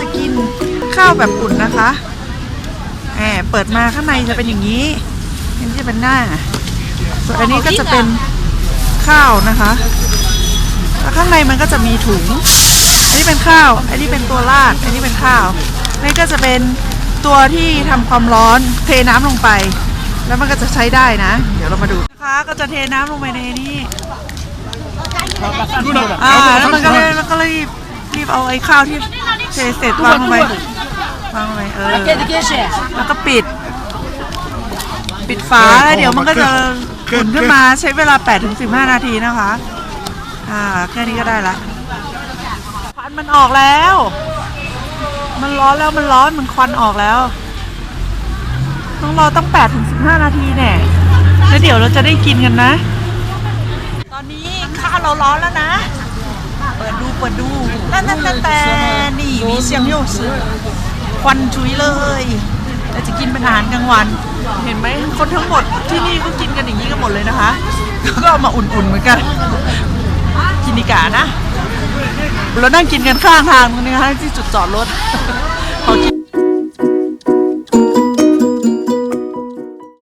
จะกินข้าวแบบอุ่นนะคะแหมเปิดมาข้างในจะเป็นอย่างนี้อันนี้จะเป็นหน้า ส่วนอันนี้ก็จะเป็นข้าวนะคะแล้วข้างในมันก็จะมีถุง อันนี้เป็นข้าว อันนี้เป็นตัวราด อันนี้เป็นข้าวนี่ก็จะเป็นตัวที่ทำความร้อนเทน้ำลงไป แล้วมันก็จะใช้ได้นะ เดี๋ยวเรามาดูนะคะก็จะเทน้ำลงไปในนี้อ่าแล้วมันก็เลยมันก็เลยรีบรีบเอาไอ้ข้าวที่ เทเสร็จวางลงไปวางลงไปเออแล้วก็ปิด ปิดฝาแล้วเดี๋ยวมันก็จะขุ่นขึ้นมาใช้เวลา8ถึง15 นาทีนะคะ อ่าแค่นี้ก็ได้ละควันมันออกแล้ว มันร้อนแล้วมันร้อนมันควันออกแล้วต้องรอตั้ง8ถึง15 นาทีแน่แล้วเดี๋ยวเราจะได้กินกันนะ ตอนนี้ข้าวเราร้อนแล้วนะ เปิดดูเปิดดูแต่แต่แต่แต่นี่มี เสียงโยกซื้อควันชุยเลยเราจะกินเป็นอาหารกลางวัน เห็นไหมคนทั้งหมดที่นี่ก็กินกันอย่างนี้กันหมดเลยนะคะ ก็เอามาอุ่นๆเหมือนกัน กินดีกานะเรานั่งกินกันข้างทางตรงนี้นะคะที่จุดจอดรถขอกิน